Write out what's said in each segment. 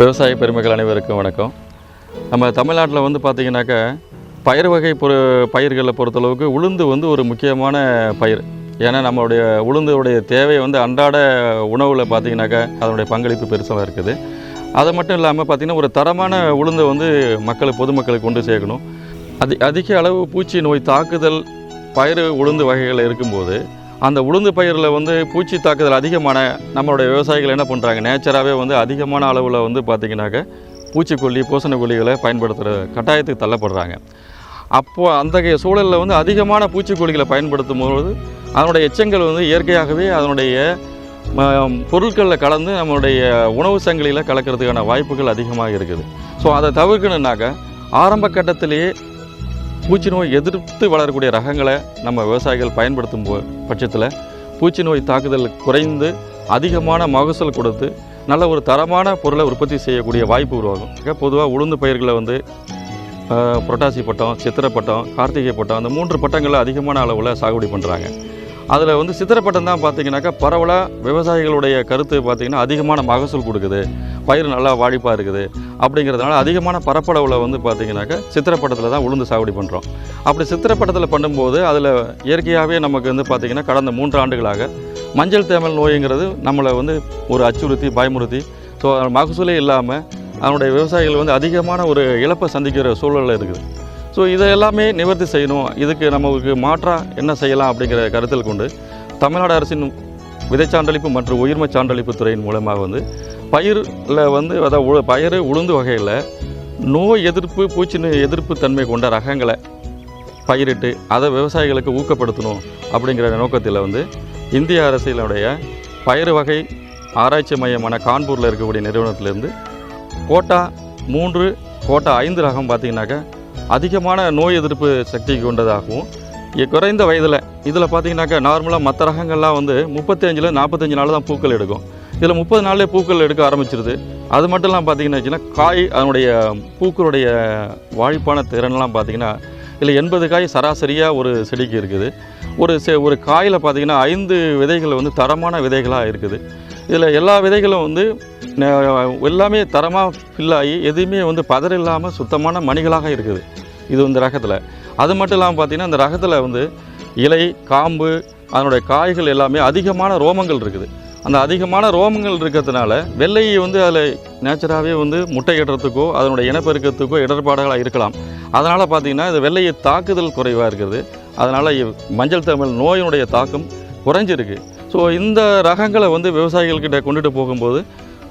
விவசாய பெருமக்கள் அனைவருக்கும் வணக்கம். நம்ம தமிழ்நாட்டில் வந்து பார்த்திங்கனாக்கா பயிர் வகை பொரு பயிர்களை பொறுத்தளவுக்கு உளுந்து வந்து ஒரு முக்கியமான பயிர். ஏன்னா நம்மளுடைய உளுந்துடைய தேவை வந்து அன்றாட உணவில் பார்த்திங்கனாக்கா அதனுடைய பங்களிப்பு பெருசாக இருக்குது. அது மட்டும் இல்லாமல் பார்த்திங்கன்னா ஒரு தரமான உளுந்தை வந்து மக்கள் பொதுமக்களுக்கு கொண்டு சேர்க்கணும். அதி அதிக அளவு பூச்சி நோய் தாக்குதல் பயிர் உளுந்து வகைகள் இருக்கும்போது அந்த உளுந்து பயிரில் வந்து பூச்சி தாக்குதல் அதிகமான நம்மளுடைய விவசாயிகள் என்ன பண்ணுறாங்க நேச்சராகவே வந்து அதிகமான அளவில் வந்து பார்த்திங்கனாக்கா பூச்சிக்கொல்லி பூசணக்கொல்லிகளை பயன்படுத்துகிற கட்டாயத்துக்கு தள்ளப்படுறாங்க. அப்போது அத்தகைய சூழலில் வந்து அதிகமான பூச்சிக்கொல்லிகளை பயன்படுத்தும் போது அதனுடைய எச்சங்கள் வந்து இயற்கையாகவே அதனுடைய பொருட்களில் கலந்து நம்மளுடைய உணவு சங்கிலியில் கலக்கிறதுக்கான வாய்ப்புகள் அதிகமாக இருக்குது. ஸோ அதை தவிர்க்கணுன்னாக்கா ஆரம்ப கட்டத்திலேயே பூச்சி நோய் எதிர்த்து வளரக்கூடிய ரகங்களை நம்ம விவசாயிகள் பயன்படுத்தும் போ பட்சத்தில் பூச்சி நோய் தாக்குதல் குறைந்து அதிகமான மகசூல் கொடுத்து நல்ல ஒரு தரமான பொருளை உற்பத்தி செய்யக்கூடிய வாய்ப்பு உருவாகும். பொதுவாக உளுந்து பயிர்களை வந்து புரட்டாசி பட்டம் சித்திரை பட்டம் கார்த்திகை பட்டம் அந்த மூன்று பட்டங்களில் அதிகமான அளவில் சாகுபடி பண்ணுறாங்க அதில் வந்து சித்திரை பட்டம் தான் பார்த்தீங்கன்னாக்கா பரவலாக விவசாயிகளுடைய கருத்து பார்த்திங்கன்னா அதிகமான மகசூல் கொடுக்குது. பயிர் நல்லா வாடிப்பாக இருக்குது. அப்படிங்கிறதுனால அதிகமான பரப்பளவில் வந்து பார்த்திங்கனாக்கா சித்திரப்பட்டத்தில் தான் உளுந்து சாகுபடி பண்ணுறோம் அப்படி சித்திரப்பட்டத்தில் பண்ணும்போது அதில் இயற்கையாகவே நமக்கு வந்து பார்த்திங்கன்னா கடந்த மூன்று ஆண்டுகளாக மஞ்சள் தேமல் நோய்ங்கிறது நம்மளை வந்து ஒரு அச்சுறுத்தி பயமுறுத்தி ஸோ மகசூலே இல்லாமல் அதனுடைய விவசாயிகள் வந்து அதிகமான ஒரு இழப்பை சந்திக்கிற சூழலில் இருக்குது. ஸோ இதை எல்லாமே நிவர்த்தி செய்யணும். இதுக்கு நமக்கு மாற்றாக என்ன செய்யலாம் அப்படிங்கிற கருத்தில் கொண்டு தமிழ்நாடு அரசின் விதைச்சான்றளிப்பு மற்றும் உயிர்மை சான்றளிப்பு துறையின் மூலமாக வந்து பயிரில் வந்து அதாவது உ- பயிர் உளுந்து வகையில் நோய் எதிர்ப்பு பூச்சி எதிர்ப்பு தன்மை கொண்ட ரகங்களை பயிரிட்டு அதை விவசாயிகளுக்கு ஊக்கப்படுத்தணும் அப்படிங்கிற நோக்கத்தில் வந்து இந்திய அரசினுடைய பயிர் வகை ஆராய்ச்சி மையமான கான்பூரில் இருக்கக்கூடிய நிறுவனத்திலேருந்து கோட்டா மூன்று கோட்டா ஐந்து ரகம் பார்த்திங்கனாக்கா அதிகமான நோய் எதிர்ப்பு சக்தி கொண்டதாகவும் குறைந்த வயதில் இதில் பார்த்தீங்கன்னாக்கா நார்மலாக மற்ற ரகங்கள்லாம் வந்து முப்பத்தஞ்சில் நாற்பத்தஞ்சு நாள் தான் பூக்கள் எடுக்கும். இதில் முப்பது நாள்லேயே பூக்கள் எடுக்க ஆரம்பிச்சிருது. அது மட்டும் இல்லாமல் பார்த்தீங்கன்னா வச்சுன்னா காய் அதனுடைய பூக்களுடைய வாழிப்பான திறன்லாம் பார்த்தீங்கன்னா இதில் எண்பது காய் சராசரியாக ஒரு செடிக்கு இருக்குது. ஒரு செ ஒரு காயில் பார்த்தீங்கன்னா ஐந்து விதைகள் வந்து தரமான விதைகளாக இருக்குது. இதில் எல்லா விதைகளும் வந்து எல்லாமே தரமாக ஃபில்லாகி எதுவுமே வந்து பதர் இல்லாமல் சுத்தமான மணிகளாக இருக்குது. இது இந்த ரகத்தில். அது மட்டும் இல்லாமல் பார்த்தீங்கன்னா இந்த ரகத்தில் வந்து இலை காம்பு அதனுடைய காய்கள் எல்லாமே அதிகமான ரோமங்கள் இருக்குது. அந்த அதிகமான ரோமங்கள் இருக்கிறதுனால வெள்ளையை வந்து அதில் நேச்சராகவே வந்து முட்டையிடுறதுக்கோ அதனுடைய இனப்பெருக்கத்துக்கோ இடர்பாடுகளாக இருக்கலாம். அதனால் பார்த்திங்கன்னா இந்த வெள்ளையை தாக்குதல் குறைவாக இருக்குது. அதனால் மஞ்சள் தமிழ் நோயினுடைய தாக்கம் குறைஞ்சிருக்கு. ஸோ இந்த ரகங்களை வந்து விவசாயிகள்கிட்ட கொண்டுட்டு போகும்போது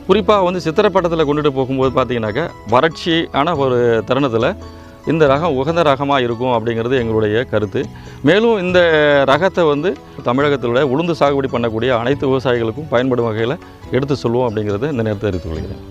குறிப்பாக வந்து சித்திரப்பட்டத்தில் கொண்டுட்டு போகும்போது பார்த்தீங்கன்னாக்கா வறட்சியான ஒரு தருணத்தில் இந்த ரகம் உகந்த ரகமாக இருக்கும் அப்படிங்கிறது எங்களுடைய கருத்து. மேலும் இந்த ரகத்தை வந்து தமிழகத்தில் உளுந்து சாகுபடி பண்ணக்கூடிய அனைத்து விவசாயிகளுக்கும் பயன்படும் வகையில் எடுத்து சொல்லுவோம் அப்படிங்கிறத இந்த நேரத்தை அறிவித்துக் கொள்கிறேன்.